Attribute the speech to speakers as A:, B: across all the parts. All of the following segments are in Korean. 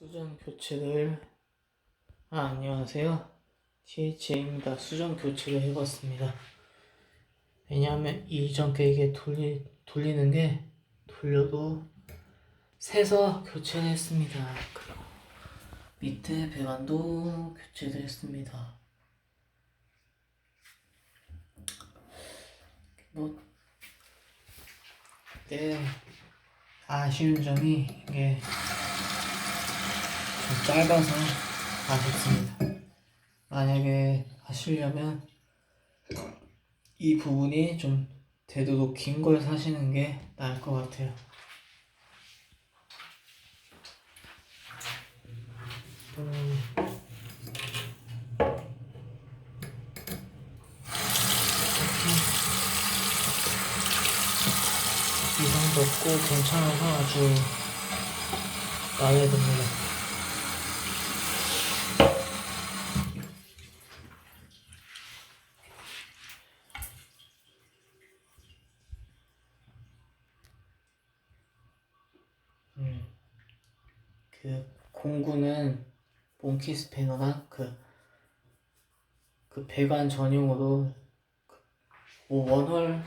A: 수정 교체를. 아 안녕하세요. THA입니다. 수정 교체를 해봤습니다. 왜냐하면 이전 게 이게 돌리, 돌리는 게 돌려도 새서 교체를 했습니다. 그리고 밑에 배관도 교체를 했습니다. 뭐 네, 아쉬운 점이 이게 좀 짧아서 아쉽습니다. 만약에 하시려면 이 부분이 좀 되도록 긴 걸 사시는 게 나을 것 같아요. 음. 이상도 없고 괜찮아서 아주 마음에 듭니다. 음, 그 공구는 몽키 스패너나 그, 그 배관 전용으로 그 원홀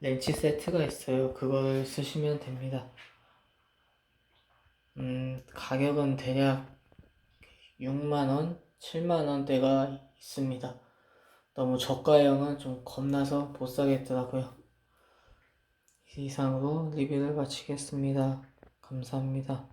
A: 렌치 세트가 있어요. 그걸 쓰시면 됩니다. 음, 가격은 대략 6만원, 7만원대가 있습니다. 너무 저가형은 좀 겁나서 못 사겠더라고요. 이상으로 리뷰를 마치겠습니다. 감사합니다.